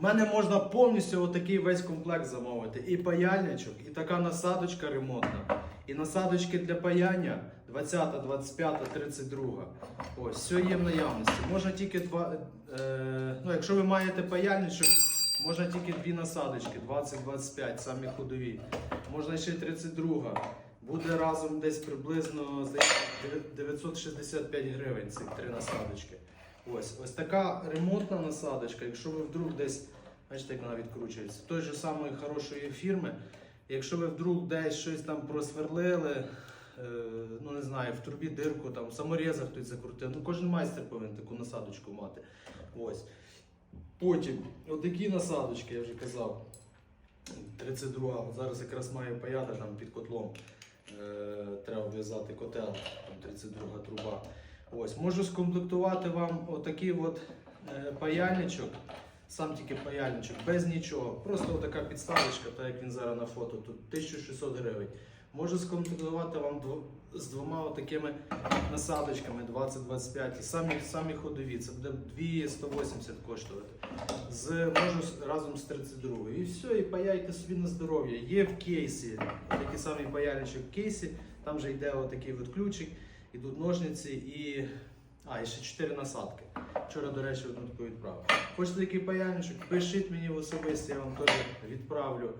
В мене можна повністю отакий весь комплект замовити. І паяльничок, і така насадочка ремонтна, і насадочки для паяння 20, 25, 32. Ось, все є в наявності. Можна тільки два. Е, ну, якщо ви маєте паяльничок, можна тільки дві насадочки, 20-25, самі ходові. Можна ще 32. Буде разом десь приблизно 965 гривень ці три насадочки. Ось, ось така ремонтна насадочка. Якщо ви вдруг десь, бачите, як вона відкручується, той же самої хорошої фірми. Якщо ви вдруг десь щось там просверлили, е, ну не знаю, в трубі дирку, там, в саморезах хтось закрутив, ну кожен майстер повинен таку насадочку мати. Ось. Потім, отакі насадочки, я вже казав. 32, зараз якраз маю паяти там під котлом. Е, треба в'язати котел, там 32 труба. Ось, можу скомплектувати вам отакий от е, паяльничок, сам тільки паяльничок, без нічого. Просто така підставочка, так як він зараз на фото, тут 1600 гривень. Можу скомплектувати вам з двома отакими насадочками 20-25 і самі, самі ходові. Це буде 2,180 коштувати. З, можу разом з 32 І все, і паяйте собі на здоров'я. Є в кейсі, такий самий паяльничок в кейсі, там вже йде отакий от ключик, ідуть ножниці і. А, і ще 4 насадки. Вчора, до речі, одну таку відправив. Хочете такий паяльничок? Пишіть мені в особисті, я вам теж відправлю.